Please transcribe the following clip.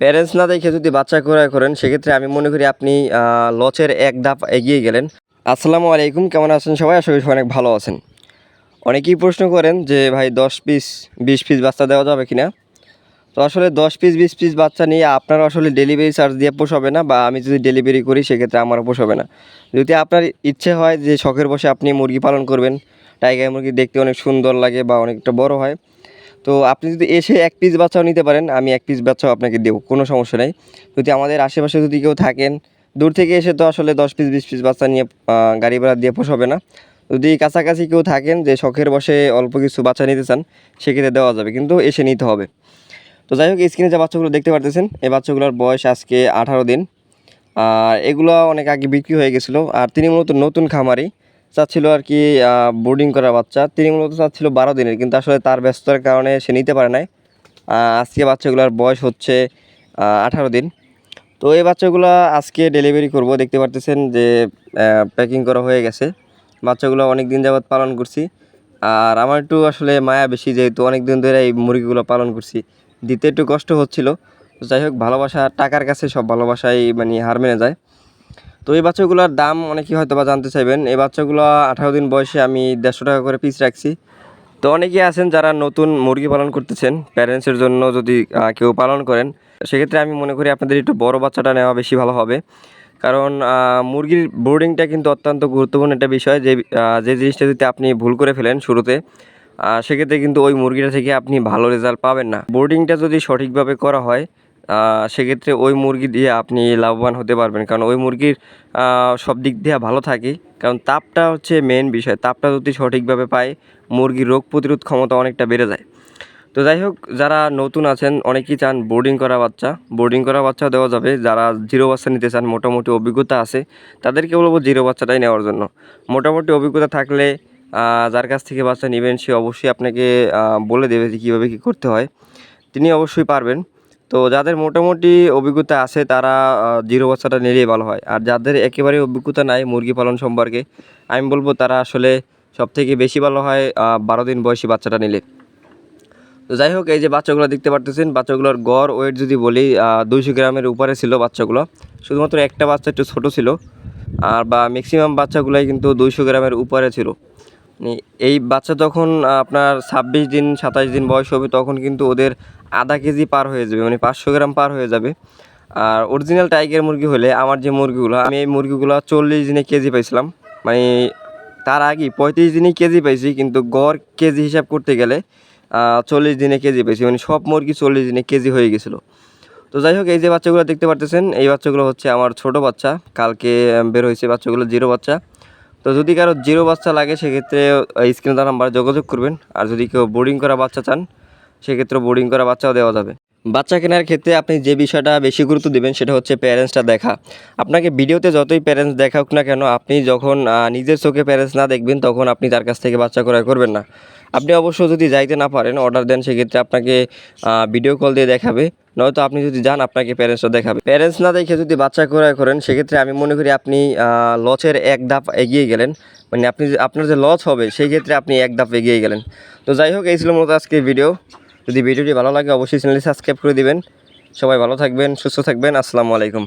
Parents না দেখে যদি বাচ্চা ক্রয় করেন, সেক্ষেত্রে আমি মনে করি আপনি লচের এক ধাপ এগিয়ে গেলেন। আসসালামু আলাইকুম, কেমন আছেন সবাই? আশা করি অনেক ভালো আছেন। অনেকেই প্রশ্ন করেন যে, ভাই, দশ পিস, বিশ পিস বাচ্চা দেওয়া যাবে কিনা? তো আসলে দশ পিস, বিশ পিস বাচ্চা নিয়ে আপনার আসলে ডেলিভারি চার্জ দিয়ে পোষাবে না, বা আমি যদি ডেলিভারি করি, সেক্ষেত্রে আমারও পোষাবে না। যদি আপনার ইচ্ছে হয় যে, শখের বসে আপনি মুরগি পালন করবেন, টাইগার মুরগি দেখতে অনেক সুন্দর লাগে বা অনেকটা বড় হয় তো আপনি যদি এসে এক পিস বাচ্চাও নিতে পারেন, আমি এক পিস বাচ্চাও আপনাকে দেবো, কোনো সমস্যা নেই। যদি আমাদের আশেপাশে যদি কেউ থাকেন, দূর থেকে এসে তো আসলে দশ পিস বিশ পিস বাচ্চা নিয়ে গাড়ি ভাড়া দিয়ে পোষাবে না। যদি কাছাকাছি কেউ থাকেন, যে শখের বসে অল্প কিছু বাচ্চা নিতে চান, সেক্ষেত্রে দেওয়া যাবে, কিন্তু এসে নিতে হবে। তো যাই হোক স্ক্রিনে যে বাচ্চাগুলো দেখতে পারতেছেন, এই বাচ্চাগুলোর বয়স আজকে আঠারো দিন। আর এগুলো অনেক আগে বিক্রি হয়ে গেছিল, আর তিনি মূলত নতুন খামারি। চাচ্ছিল আর কি বোর্ডিং করা বাচ্চা। তিনি মূলত চাচ্ছিল বারো দিনের, কিন্তু আসলে তার ব্যস্ততার কারণে সে নিতে পারে নাই। আজকে বাচ্চাগুলোর বয়স হচ্ছে আঠারো দিন। তো এই বাচ্চাগুলো আজকে ডেলিভারি করব। দেখতে পারতেছেন যে প্যাকিং করা হয়ে গেছে। বাচ্চাগুলো অনেক দিন যাবৎ পালন করছি। আর আমার একটু আসলে মায়া বেশি, যেহেতু অনেক দিন ধরে এই মুরগিগুলো পালন করছি। দিতে একটু কষ্ট হচ্ছিল। যাই হোক, ভালোবাসা, টাকার কাছে সব ভালোবাসাই মানে হার মেনে যায়। তো এই বাচ্চাগুলোর দাম অনেকেই হয়তো বা জানতে চাইবেন। এই বাচ্চাগুলো আঠারো দিন বয়সে আমি দেড়শো টাকা করে পিস রাখছি। তো অনেকেই আছেন যারা নতুন মুরগি পালন করতেছেন প্যারেন্টসের জন্য যদি কেউ পালন করেন, সেক্ষেত্রে আমি মনে করি আপনাদের একটু বড় বাচ্চাটা নেওয়া বেশি ভালো হবে। কারণ মুরগির বোর্ডিংটা কিন্তু অত্যন্ত গুরুত্বপূর্ণ একটা বিষয়। যে যে জিনিসটা যদি আপনি ভুল করে ফেলেন শুরুতে সেক্ষেত্রে কিন্তু ওই মুরগিটা থেকে আপনি ভালো রেজাল্ট পাবেন না। বোর্ডিংটা যদি সঠিকভাবে করা হয় সেক্ষেত্রে ওই মুরগি দিয়ে আপনি লাভবান হতে পারবেন। কারণ ওই মুরগির সব দিক দিয়ে ভালো থাকে। কারণ তাপটা হচ্ছে মেন বিষয়। তাপটা যদি সঠিকভাবে পায়, মুরগির রোগ প্রতিরোধ ক্ষমতা অনেকটা বেড়ে যায়। তো যাই হোক, যারা নতুন আছেন, অনেকেই চান বোর্ডিং করা বাচ্চা। বোর্ডিং করা বাচ্চা দেওয়া যাবে। যারা জিরো বাচ্চা নিতে চান, মোটামুটি অভিজ্ঞতা আছে। তাদেরকে বলব জিরো বাচ্চাটাই নেওয়ার জন্য। মোটামুটি অভিজ্ঞতা থাকলে যার কাছ থেকে বাচ্চা নেবেন, সে অবশ্যই আপনাকে বলে দেবে যে কীভাবে কী করতে হয়। তিনি অবশ্যই পারবেন। তো যাদের মোটামুটি অভিজ্ঞতা আছে, তারা জিরো বাচ্চাটা নিলেই ভালো হয়। আর যাদের একেবারে অভিজ্ঞতা নাই মুরগি পালন সম্পর্কে, আমি বলব তারা আসলে সব থেকে বেশি ভালো হয় বারো দিন বয়সী বাচ্চাটা নিলে। তো যাই হোক, এই যে বাচ্চাগুলো দেখতে পারতেছেন, বাচ্চাগুলোর গড় ওয়েট যদি বলি দুইশো গ্রামের উপরে ছিল বাচ্চাগুলো। শুধুমাত্র একটা বাচ্চা একটু ছোটো ছিল, আর বা ম্যাক্সিমাম বাচ্চাগুলোই কিন্তু দুইশো গ্রামের উপরে ছিল। এই বাচ্চা যখন আপনার ছাব্বিশ দিন সাতাশ দিন বয়স হবে, তখন কিন্তু ওদের আধা কেজি পার হয়ে যাবে মানে পাঁচশো গ্রাম পার হয়ে যাবে। আর অরিজিনাল টাইগার মুরগি হলে আমার যে মুরগিগুলো, আমি এই মুরগিগুলো চল্লিশ দিনে কেজি পাইছিলাম। মানে তার আগে পঁয়ত্রিশ দিনে কেজি পাইছি, কিন্তু গড় কেজি হিসাব করতে গেলে চল্লিশ দিনে কেজি পেয়েছি মানে সব মুরগি চল্লিশ দিনে কেজি হয়ে গেছিল। তো যাই হোক, এই যে বাচ্চাগুলো দেখতে পারতেছেন, এই বাচ্চাগুলো হচ্ছে আমার ছোট বাচ্চা। কালকে বের হয়েছে বাচ্চাগুলো জিরো বাচ্চা। তো যদি কারও জিরো বাচ্চা লাগে, সেক্ষেত্রে স্ক্রিনে দেওয়া নাম্বারে যোগাযোগ করবেন। আর যদি কেউ বোর্ডিং করা বাচ্চা চান, সেক্ষেত্রে বোর্ডিং করা বাচ্চাও দেওয়া যাবে। বাচ্চা কেনার ক্ষেত্রে আপনি যে বিষয়টা বেশি গুরুত্ব দেবেন, সেটা হচ্ছে প্যারেন্টসটা দেখা। আপনাকে ভিডিওতে যতই প্যারেন্টস দেখাক না কেন, আপনি যখন নিজের চোখে প্যারেন্টস না দেখবেন, তখন আপনি তার কাছ থেকে বাচ্চা ক্রয় করবেন না। আপনি অবশ্য যদি যাইতে না পারেন অর্ডার দেন, সেক্ষেত্রে আপনাকে ভিডিও কল দিয়ে দেখাবে। নয়তো আপনি যদি যান, আপনাকে প্যারেন্টসও দেখাবে। প্যারেন্টস না দেখে যদি বাচ্চা ক্রয় করেন, সেক্ষেত্রে আমি মনে করি আপনি লচের এক ধাপ এগিয়ে গেলেন। মানে আপনি আপনার যে লস হবে, সেই ক্ষেত্রে আপনি এক ধাপ এগিয়ে গেলেন। তো যাই হোক, এই ছিল মূলত আজকে ভিডিও যদি ভিডিওটি ভালো লাগে, অবশ্যই চ্যানেলটি সাবস্ক্রাইব করে দিবেন। সবাই ভালো থাকবেন, সুস্থ থাকবেন। আসসালামু আলাইকুম।